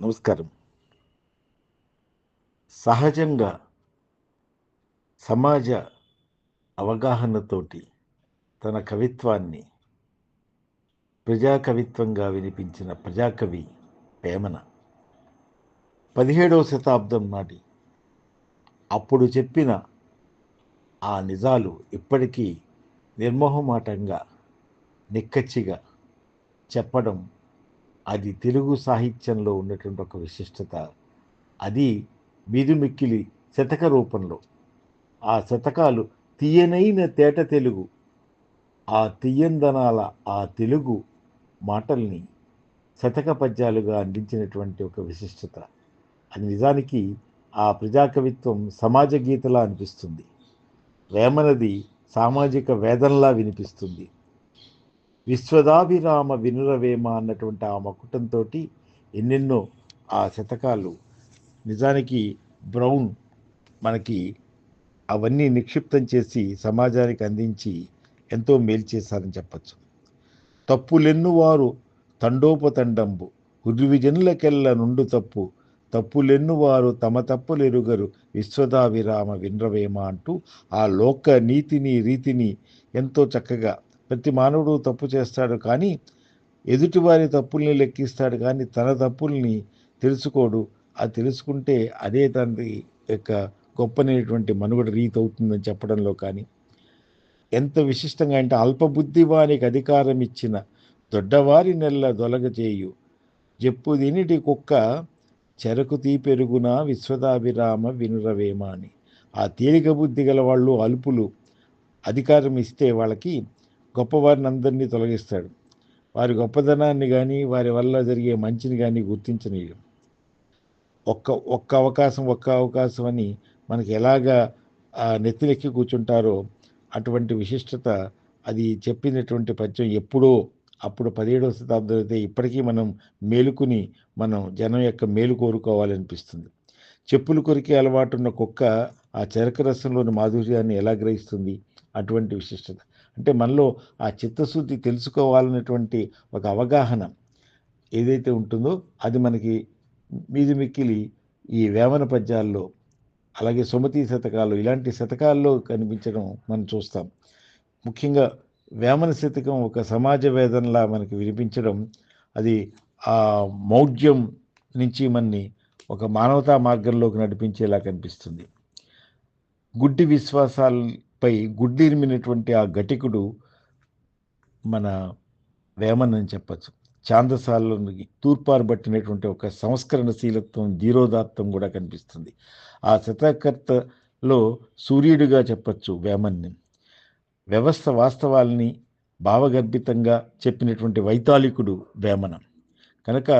నమస్కారం. సహజంగా సమాజ అవగాహనతోటి తన కవిత్వాన్ని ప్రజా కవిత్వంగా వినిపించిన ప్రజాకవి పేమన పదిహేడవ శతాబ్దం నాటి అప్పుడు చెప్పిన ఆ నిజాలు ఇప్పటికీ నిర్మోహమాటంగా నిక్కచ్చిగా చెప్పడం అది తెలుగు సాహిత్యంలో ఉన్నటువంటి ఒక విశిష్టత. అది మిదుమిక్కిలి శతక రూపంలో. ఆ శతకాలు తీయనైన తేట తెలుగు ఆ తీయందనాల ఆ తెలుగు మాటల్ని శతక పద్యాలుగా అందించినటువంటి ఒక విశిష్టత. అది నిజానికి ఆ ప్రజాకవిత్వం సమాజ గీతలా అనిపిస్తుంది. వేమనది సామాజిక వేదంలా వినిపిస్తుంది. విశ్వదాభిరామ వినురవేమ అన్నటువంటి ఆ మకుటంతో ఎన్నెన్నో ఆ శతకాలు. నిజానికి బ్రౌన్ మనకి అవన్నీ నిక్షిప్తం చేసి సమాజానికి అందించి ఎంతో మేలు చేశారని చెప్పచ్చు. తప్పులెన్నువారు తండోపతండంబు హృద్విజనులకెల్ల నుండు తప్పు తప్పులెన్నువారు తమ తప్పులెరుగరు విశ్వదావిరామ విన్రవేమ అంటూ ఆ లోక నీతిని రీతిని ఎంతో చక్కగా ప్రతి మానవుడు తప్పు చేస్తాడు కానీ ఎదుటివారి తప్పుల్ని లెక్కిస్తాడు కానీ తన తప్పుల్ని తెలుసుకోడు. అది తెలుసుకుంటే అదే తండ్రి యొక్క గొప్పనైనటువంటి మనుగడ రీతి అవుతుందని చెప్పడంలో కానీ ఎంత విశిష్టంగా అంటే అల్పబుద్ధి వానికి అధికారం ఇచ్చిన దొడ్డవారి నెల్ల దొలగజేయు చెప్పు దీనిటి కుక్క చెరకు తీపెరుగున విశ్వదాభిరామ వినురవేమ అని. ఆ తేలిక బుద్ధి గల వాళ్ళు అల్పులు అధికారం ఇస్తే వాళ్ళకి గొప్పవారిని అందరినీ తొలగిస్తాడు. వారి గొప్పదనాన్ని కానీ వారి వల్ల జరిగే మంచిని కానీ గుర్తించనీయడం. ఒక్క ఒక్క అవకాశం ఒక్క అవకాశం అని మనకి ఎలాగా నెత్తిలెక్కి కూర్చుంటారో అటువంటి విశిష్టత అది చెప్పినటువంటి పద్యం ఎప్పుడో అప్పుడు పదిహేడవ శతాబ్దం అయితే ఇప్పటికీ మనం మేలుకుని మనం జనం యొక్క మేలు కోరుకోవాలనిపిస్తుంది చెప్పులు కొరికే అలవాటున్న కుక్క ఆ చెరక రసంలోని మాధుర్యాన్ని ఎలా గ్రహిస్తుంది? అటువంటి విశిష్టత. అంటే మనలో ఆ చిత్తశుద్ధి తెలుసుకోవాలనేటువంటి ఒక అవగాహన ఏదైతే ఉంటుందో అది మనకి మీది మిక్కిలి ఈ వేమన పద్యాల్లో అలాగే సుమతి శతకాలు ఇలాంటి శతకాల్లో కనిపించడం మనం చూస్తాం. ముఖ్యంగా వేమన శతకం ఒక సమాజ వేదనలా మనకి వినిపించడం అది ఆ మౌఢ్యం నుంచి మనని ఒక మానవతా మార్గంలోకి నడిపించేలా కనిపిస్తుంది. గుడ్డి విశ్వాసాలు పై గుడ్డిరిమినటువంటి ఆ ఘటికుడు మన వేమన్ అని చెప్పచ్చు. తూర్పారు తూర్పారబట్టినటువంటి ఒక సంస్కరణశీలత్వం ధీరోదాత్తం కూడా కనిపిస్తుంది. ఆ శతకర్తలో సూర్యుడిగా చెప్పచ్చు వేమన్ని. వ్యవస్థ వాస్తవాల్ని భావగర్భితంగా చెప్పినటువంటి వైతాళికుడు వేమన. కనుక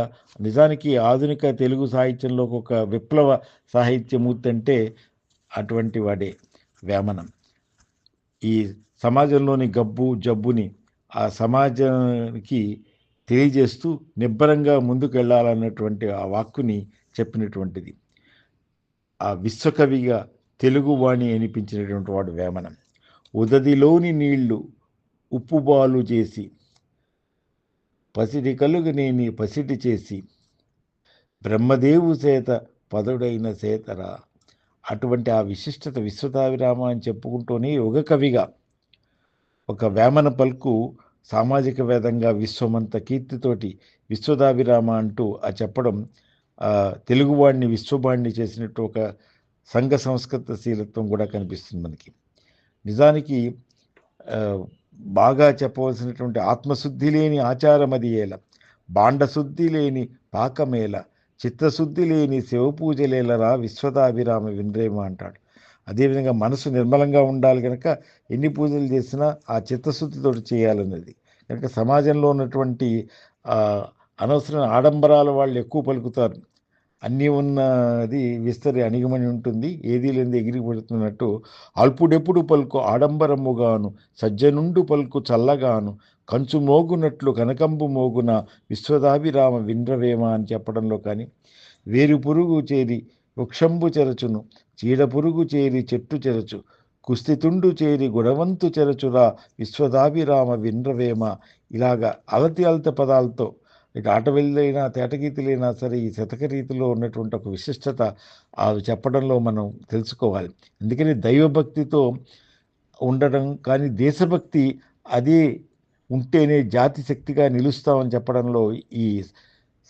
నిజానికి ఆధునిక తెలుగు సాహిత్యంలో ఒక విప్లవ సాహిత్యమూర్తి అంటే అటువంటి వాడే వేమనం. ఈ సమాజంలోని గబ్బు జబ్బుని ఆ సమాజానికి తెలియజేస్తూ నిబ్బరంగా ముందుకెళ్ళాలన్నటువంటి ఆ వాక్కుని చెప్పినటువంటిది. ఆ విశ్వకవిగా తెలుగువాణి అనిపించినటువంటి వాడు వేమనం. ఉదదిలోని నీళ్ళు ఉప్పుబాలు చేసి పసిడి కలుగనేని పసిడి చేసి బ్రహ్మదేవు చేత పదుడైన సేతరా అటువంటి ఆ విశిష్టత విశ్వతావిరామ అని చెప్పుకుంటూనే యుగ కవిగా ఒక వేమన పలుకు సామాజిక వేదంగా విశ్వమంత కీర్తితోటి విశ్వదాభిరామ అంటూ ఆ చెప్పడం తెలుగువాడిని విశ్వవాణ్ణి చేసినట్టు ఒక సంఘ సంస్కృత శీలత్వం కూడా కనిపిస్తుంది మనకి. నిజానికి బాగా చెప్పవలసినటువంటి ఆత్మశుద్ధి లేని ఆచారమది ఏల బాండశుద్ధి లేని పాకమేల చిత్తశుద్ధి లేని శివపూజలేలరా విశ్వదాభిరామ వినరేమ అంటాడు. అదేవిధంగా మనసు నిర్మలంగా ఉండాలి కనుక ఎన్ని పూజలు చేసినా ఆ చిత్తశుద్ధితో చేయాలన్నది. కనుక సమాజంలో ఉన్నటువంటి అనవసరమైన ఆడంబరాల వాళ్ళు ఎక్కువ పలుకుతారు. అన్నీ ఉన్నది విస్తరి అణిగమని ఉంటుంది. ఏదీ లేని ఎగిరి పడుతున్నట్టు అల్పుడెప్పుడు పలుకు ఆడంబరముగాను సజ్జనుండు పలుకు చల్లగాను కంచు మోగునట్లు కనకంబు మోగున విశ్వదాభిరామ విండ్రవేమ అని చెప్పడంలో కానీ వేరు పురుగు చేరి వృక్షంబు చెరచును చీడ పురుగు చేరి చెట్టు చెరచు కుస్తితుండు చేరి గుణవంతు చెరచురా విశ్వదాభిరామ విండ్రవేమ. ఇలాగా అలతి అలత పదాలతో ఇటు ఆటవిల్లైనా తేటగీతులైనా సరే ఈ శతక రీతిలో ఉన్నటువంటి ఒక విశిష్టత అవి చెప్పడంలో మనం తెలుసుకోవాలి. అందుకని దైవభక్తితో ఉండడం కానీ దేశభక్తి అది ఉంటేనే జాతి శక్తిగా నిలుస్తామని చెప్పడంలో ఈ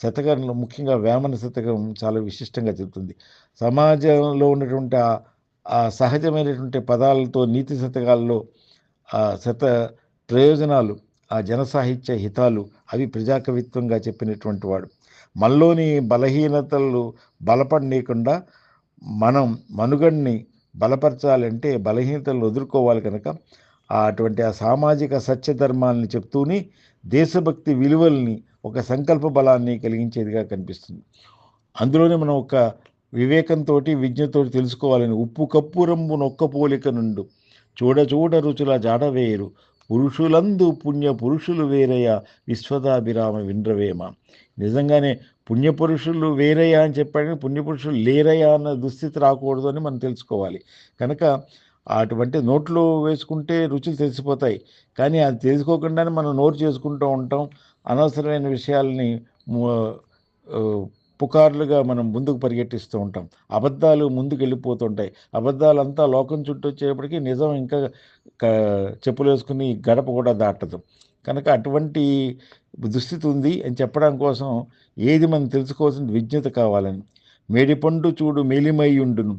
శతకంలో ముఖ్యంగా వేమన శతకం చాలా విశిష్టంగా చెబుతుంది. సమాజంలో ఉన్నటువంటి ఆ- సహజమైనటువంటి పదాలతో నీతి శతకాల్లో ఆ శత ప్రయోజనాలు ఆ జనసాహిత్య హితాలు అవి ప్రజాకవిత్వంగా చెప్పినటువంటి వాడు. మనలోని బలహీనతలు బలపడనీయకుండా మనం మనుగడ్ని బలపరచాలంటే బలహీనతలు ఎదుర్కోవాలి కనుక అటువంటి ఆ సామాజిక సత్యధర్మాలని చెప్తూనే దేశభక్తి విలువల్ని ఒక సంకల్ప బలాన్ని కలిగించేదిగా కనిపిస్తుంది. అందులోనే మనం ఒక వివేకంతో విజ్ఞతో తెలుసుకోవాలని ఉప్పు కప్పురంబు నొక్క పోలిక నుండు చూడ చూడ రుచుల జాడవేరు పురుషులందు పుణ్య పురుషులు వేరయ్య విశ్వదాభిరామ విండ్రవేమ. నిజంగానే పుణ్యపురుషులు వేరయ్యా అని చెప్పాడు పుణ్యపురుషులు లేరయ్యా అన్న దుస్థితి రాకూడదు అని మనం తెలుసుకోవాలి. కనుక అటువంటి నోట్లో వేసుకుంటే రుచులు తెలిసిపోతాయి. కానీ అది తెలుసుకోకుండానే మనం నోరు చేసుకుంటూ ఉంటాం. అనవసరమైన విషయాల్ని పుకార్లుగా మనం ముందుకు పరిగెట్టిస్తూ ఉంటాం. అబద్ధాలు ముందుకు వెళ్ళిపోతుంటాయి అబద్ధాలంతా లోకం చుట్టూ వచ్చేప్పటికీ నిజం ఇంకా చెప్పులేసుకుని చెప్పులు వేసుకుని గడప కూడా దాటదు. కనుక అటువంటి దుస్థితి ఉంది అని చెప్పడం కోసం ఏది మనం తెలుసుకోవాల్సిన విజ్ఞత కావాలని. మేడిపండు చూడు మేలిమయ్యుండును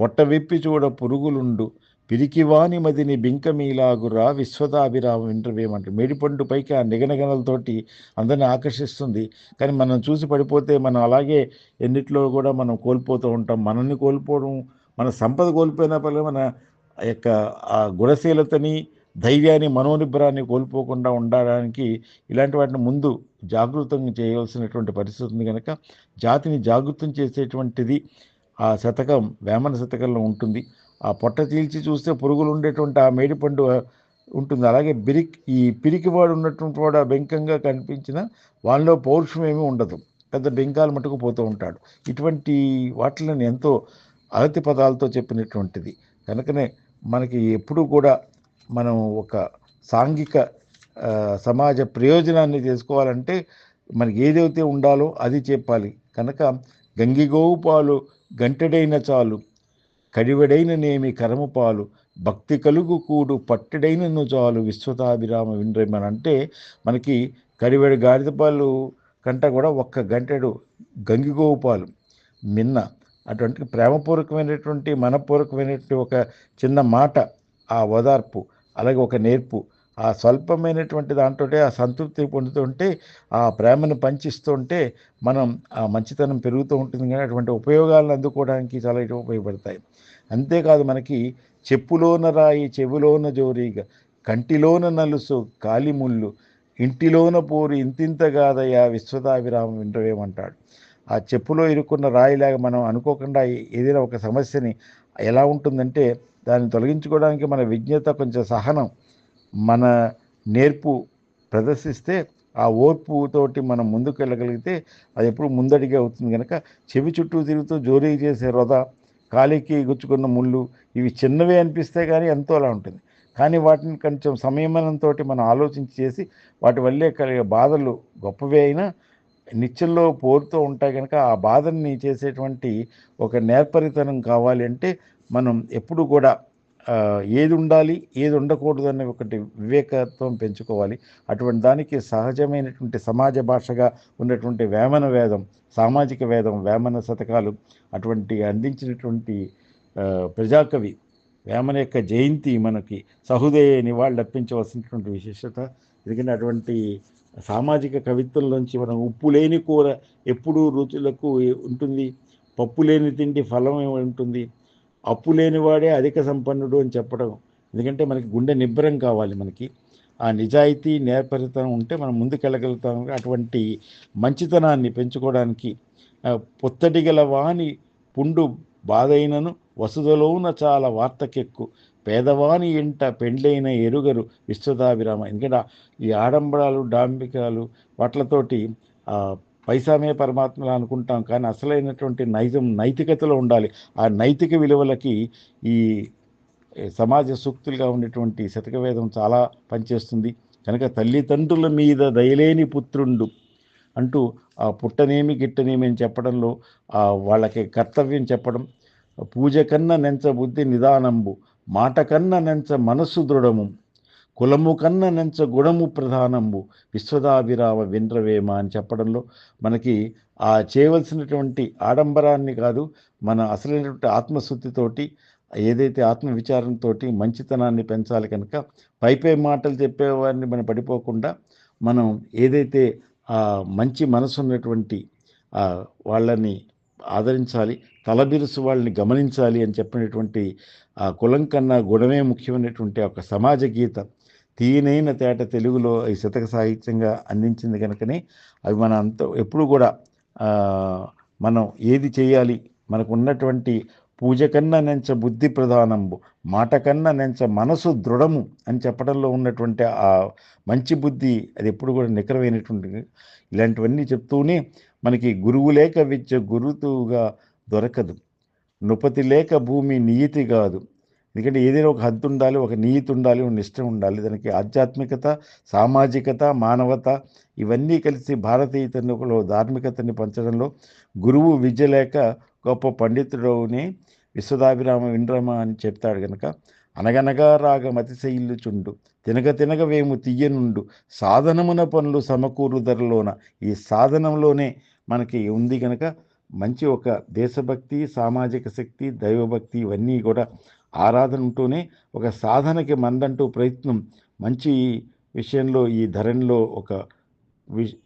పొట్ట విప్పి చూడ పురుగులుండు. పిరికివాని మదిని బింకమీలాగురా విశ్వదాభిరామ వింటర్వేమంటారు మేడిపండు పైకి ఆ నిగనగనలతోటి అందరిని ఆకర్షిస్తుంది. కానీ మనం చూసి పడిపోతే మనం అలాగే ఎన్నిట్లో కూడా మనం కోల్పోతూ ఉంటాం. మనల్ని కోల్పోవడం మన సంపద కోల్పోయినా పర్లేదు మన యొక్క ఆ గుణశీలతని ధైర్యాన్ని మనోనిబ్బరాన్ని కోల్పోకుండా ఉండడానికి ఇలాంటి వాటిని ముందు జాగృతం చేయవలసినటువంటి పరిస్థితి ఉంది కనుక జాతిని జాగృతం చేసేటువంటిది ఆ శతకం వేమన శతకంలో ఉంటుంది. ఆ పొట్ట చీల్చి చూస్తే పురుగులు ఉండేటువంటి ఆ మేడిపండు ఉంటుంది. అలాగే బిరిక్ ఈ పిరికివాడు ఉన్నటువంటి వాడు ఆ బెంకంగా కనిపించిన వాళ్ళలో పౌరుషం ఏమీ ఉండదు. పెద్ద బెంకాలు మటుకు పోతూ ఉంటాడు. ఇటువంటి వాటిలను ఎంతో అగతి పదాలతో చెప్పినటువంటిది. కనుకనే మనకి ఎప్పుడూ కూడా మనం ఒక సాంఘిక సమాజ ప్రయోజనాన్ని చేసుకోవాలంటే మనకి ఏదైతే ఉండాలో అది చెప్పాలి. కనుక గంగిగోవు పాలు గంటెడైన చాలు. కడివడైన నేమి కరముపాలు భక్తి కలుగు కూడు పట్టెడైనను చాలు విశ్వతాభిరామ వినరేమనంటే అంటే మనకి కడివెడు గాడిదపాలు కంట కూడా ఒక్క గంటెడు గంగిగోవు పాలు మిన్న అటువంటి ప్రేమపూర్వకమైనటువంటి మనపూర్వకమైనటువంటి ఒక చిన్న మాట ఆ ఓదార్పు అలాగే ఒక నేర్పు ఆ స్వల్పమైనటువంటి దాంట్లో ఆ సంతృప్తి పొందుతుంటే ఆ ప్రేమను పంచిస్తుంటే మనం ఆ మంచితనం పెరుగుతూ ఉంటుంది కానీ అటువంటి ఉపయోగాలను అందుకోవడానికి చాలా ఉపయోగపడతాయి. అంతేకాదు మనకి చెప్పులోన రాయి చెవులోన జోరీగా కంటిలోన నలుసు కాలిముళ్ళు ఇంటిలోన పోరు ఇంతింతగాదయ్యా విశ్వదాభిరామం వింటవేమంటాడు. ఆ చెప్పులో ఇరుక్కున్న రాయిలాగా మనం అనుకోకుండా ఏదైనా ఒక సమస్యని ఎలా ఉంటుందంటే దాన్ని తొలగించుకోవడానికి మన విజ్ఞత కొంచెం సహనం మన నేర్పు ప్రదర్శిస్తే ఆ ఓర్పుతోటి మనం ముందుకు వెళ్ళగలిగితే అది ఎప్పుడు ముందడిగే అవుతుంది కనుక చెవి చుట్టూ తిరుగుతూ జోరీ చేసే రొద కాలికి గుచ్చుకున్న ముళ్ళు ఇవి చిన్నవే అనిపిస్తే కానీ ఎంతో అలా ఉంటుంది. కానీ వాటిని కొంచెం సంయమనంతో మనం ఆలోచించి చేసి వాటి వల్లే కలిగే బాధలు గొప్పవే అయినా నిత్యంలో పోరుతూ ఉంటాయి కనుక ఆ బాధని చేసేటువంటి ఒక నేర్పరితనం కావాలి అంటే మనం ఎప్పుడు కూడా ఏది ఉండాలి ఏది ఉండకూడదు అనే ఒకటి వివేకత్వం పెంచుకోవాలి. అటువంటి దానికి సహజమైనటువంటి సమాజ భాషగా ఉన్నటువంటి వేమన వేదం సామాజిక వేదం వేమన శతకాలు అటువంటి అందించినటువంటి ప్రజాకవి వేమన యొక్క జయంతి మనకి సహృదయ నివాళులు అర్పించవలసినటువంటి విశేషత. ఎందుకంటే అటువంటి సామాజిక కవిత్వంలోంచి మనం ఉప్పు లేని కూర ఎప్పుడూ రుచులకు ఉంటుంది పప్పు లేని తిండి ఫలం ఉంటుంది. అప్పు లేనివాడే అధిక సంపన్నుడు అని చెప్పడం. ఎందుకంటే మనకి గుండె నిబ్బరం కావాలి మనకి. ఆ నిజాయితీ నేర్పరితనం ఉంటే మనం ముందుకెళ్ళగలుగుతాం. అటువంటి మంచితనాన్ని పెంచుకోవడానికి పొత్తడి గల వాని పుండు బాధైనను వసుదలోన చాలా వార్తకెక్కు. పేదవాని ఇంట పెండ్లైన ఎరుగరు విశ్వదాభిరామ. ఎందుకంటే ఈ ఆడంబరాలు డాంబికాలు వాట్లతోటి పైసామే పరమాత్మలు అనుకుంటాం కానీ అసలైనటువంటి నైజం నైతికతలో ఉండాలి. ఆ నైతిక విలువలకి ఈ సమాజ సూక్తులుగా ఉన్నటువంటి శతకవేదం చాలా పనిచేస్తుంది. కనుక తల్లిదండ్రుల మీద దయలేని పుత్రుండు అంటూ ఆ పుట్టనేమి గిట్టనేమి అని చెప్పడంలో ఆ వాళ్ళకి కర్తవ్యం చెప్పడం పూజ కన్న నెంచ బుద్ధి నిదానంబు మాట కన్న నెంచ మనస్సు దృఢము కులము కన్న నెంచ గుణము ప్రధానము. విశ్వదాభిరామ వింద్రవేమ అని చెప్పడంలో మనకి ఆ చేయవలసినటువంటి ఆడంబరాన్ని కాదు మన అసలైనటువంటి ఆత్మశుద్ధితోటి ఏదైతే ఆత్మవిచారంతో మంచితనాన్ని పెంచాలి కనుక పైపై మాటలు చెప్పేవారిని మనం పడిపోకుండా మనం ఏదైతే ఆ మంచి మనసు ఉన్నటువంటి వాళ్ళని ఆదరించాలి తలబిరుసు వాళ్ళని గమనించాలి అని చెప్పినటువంటి ఆ కులం కన్నా గుణమే ముఖ్యమైనటువంటి ఒక సమాజ గీత తీయనైన తేట తెలుగులో ఈ శతక సాహిత్యంగా అందించింది కనుకనే అవి మన అంత ఎప్పుడు కూడా మనం ఏది చేయాలి మనకు ఉన్నటువంటి పూజ కన్నా నెంచ బుద్ధి ప్రధానంబు మాట కన్నా నెంచ మనసు దృఢము అని చెప్పడంలో ఉన్నటువంటి ఆ మంచి బుద్ధి అది ఎప్పుడు కూడా నికరమైనటువంటి ఇలాంటివన్నీ చెప్తూనే మనకి గురువు లేక విద్య గురుతుగా దొరకదు. నృపతి లేక భూమి నియతి కాదు. ఎందుకంటే ఏదైనా ఒక హద్దు ఉండాలి ఒక నీతి ఉండాలి ఒక నిష్ట ఉండాలి. దానికి ఆధ్యాత్మికత సామాజికత మానవత ఇవన్నీ కలిసి భారతీయతలో ధార్మికతని పంచడంలో గురువు విద్య లేక గొప్ప పండితుడవుని విశ్వదాభిరామ విండ్రమ అని చెప్తాడు కనుక అనగనగా రాగం అతిశయిల్లుచుండు తినగ తినగ వేము తీయనుండు సాధనమున పనులు సమకూరు ధరలోన ఈ సాధనంలోనే మనకి ఉంది కనుక మంచి ఒక దేశభక్తి సామాజిక శక్తి దైవభక్తి ఇవన్నీ కూడా ఆరాధన ఉంటూనే ఒక సాధనకి మందంటూ ప్రయత్నం మంచి విషయంలో ఈ ధరణిలో ఒక వి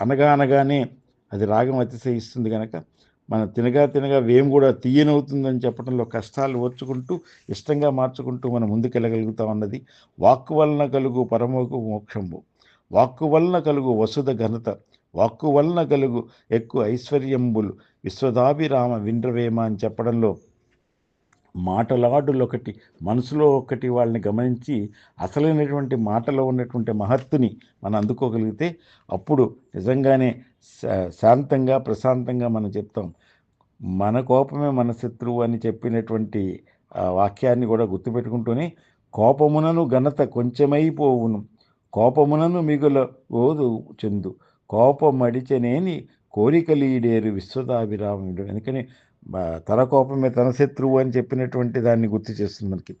అనగా అనగానే అది రాగం అతిశయిస్తుంది కనుక మనం తినగా తినగా వేం కూడా తీయనవుతుందని చెప్పడంలో కష్టాలు ఓర్చుకుంటూ ఇష్టంగా మార్చుకుంటూ మనం ముందుకెళ్ళగలుగుతాం అన్నది వాక్కు వలన కలుగు పరమకు మోక్షంబు వాక్కు వలన కలుగు వసుధ ఘనత. వాక్కు వలన కలుగు ఎక్కువ ఐశ్వర్యంబులు. విశ్వదాభిరామ విండ్రవేమ అని చెప్పడంలో మాటలాడులొకటి మనసులో ఒకటి వాళ్ళని గమనించి అసలైనటువంటి మాటలో ఉన్నటువంటి మహత్తుని మనం అందుకోగలిగితే అప్పుడు నిజంగానే శాంతంగా ప్రశాంతంగా మనం చెప్తాం. మన కోపమే మన శత్రువు అని చెప్పినటువంటి వాక్యాన్ని కూడా గుర్తుపెట్టుకుంటూనే కోపమునను ఘనత కొంచెమైపోవును. కోపమునను మిగుల ఓదు చెందు. కోపమడిచనేని కోరికలీడేరు విశ్వదాభిరాముడు. ఎందుకని? తన కోపమే తన శత్రువు అని చెప్పినటువంటి దాన్ని గుర్తు చేస్తుంది మనకి.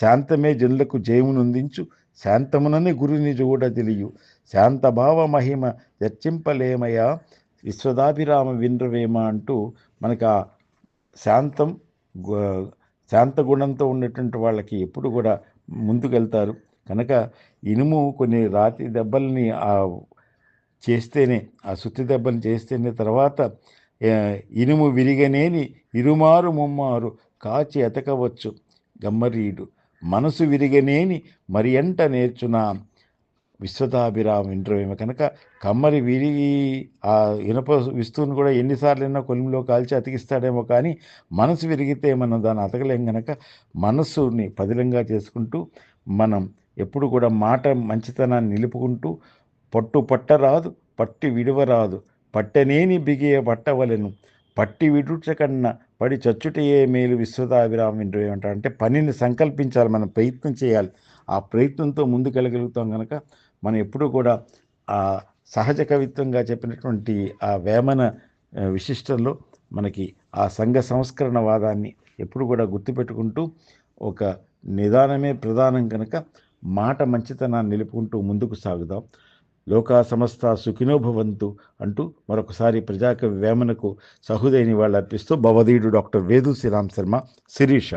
శాంతమే జనులకు జయమునందించు శాంతమునని గురుని చూడ తెలియు. శాంతభావ మహిమ చర్చింపలేమయ? విశ్వదాభిరామ విండ్రవేమ అంటూ మనకు ఆ శాంతం శాంత గుణంతో ఉన్నటువంటి వాళ్ళకి ఎప్పుడు కూడా ముందుకెళ్తారు. కనుక ఇనుము కొన్ని రాతి దెబ్బల్ని ఆ చేస్తేనే ఆ సుత్తి దెబ్బలు చేస్తేనే తర్వాత ఇనుము విరిగనేని ఇరుమారు ముమ్మారు కాచి ఎతకవచ్చు గమ్మరీడు. మనసు విరిగనేని మరి ఎంట నేర్చునా? విశ్వతాభిరామ ఇంద్రవేమ కనుక కమ్మరి విరిగి ఆ ఇనప విస్తువును కూడా ఎన్నిసార్లు అయినా కొలిమిలో కాల్చి అతికిస్తాడేమో కానీ మనసు విరిగితే మనం దాన్ని అతకలేం కనుక మనస్సుని పదిలంగా చేసుకుంటూ మనం ఎప్పుడు కూడా మాట మంచితనాన్ని నిలుపుకుంటూ పట్టు పట్టరాదు పట్టి విడవరాదు. పట్టనేని బిగియ పట్టవలను. పట్టి విడుచ కన్నా పడి చచ్చుటయే మేలు విశ్వతాభిరామ ఇంద్రవేమ అంటారు అంటే పనిని సంకల్పించాలి మనం ప్రయత్నం చేయాలి. ఆ ప్రయత్నంతో ముందుకెళ్ళగలుగుతాం కనుక మనం ఎప్పుడూ కూడా ఆ సహజ కవిత్వంగా చెప్పినటువంటి ఆ వేమన విశిష్టంలో మనకి ఆ సంఘ సంస్కరణ వాదాన్ని ఎప్పుడు కూడా గుర్తుపెట్టుకుంటూ ఒక నిదానమే ప్రధానం కనుక మాట మంచితనాన్ని నిలుపుకుంటూ ముందుకు సాగుదాం. లోకా సమస్త సుఖినోభవంతు అంటూ మరొకసారి ప్రజాకవి వేమనకు సహృదయని వాళ్ళు అర్పిస్తూ భవధీయుడు డాక్టర్ వేదు శ్రీరామ్ శర్మ శిరీష.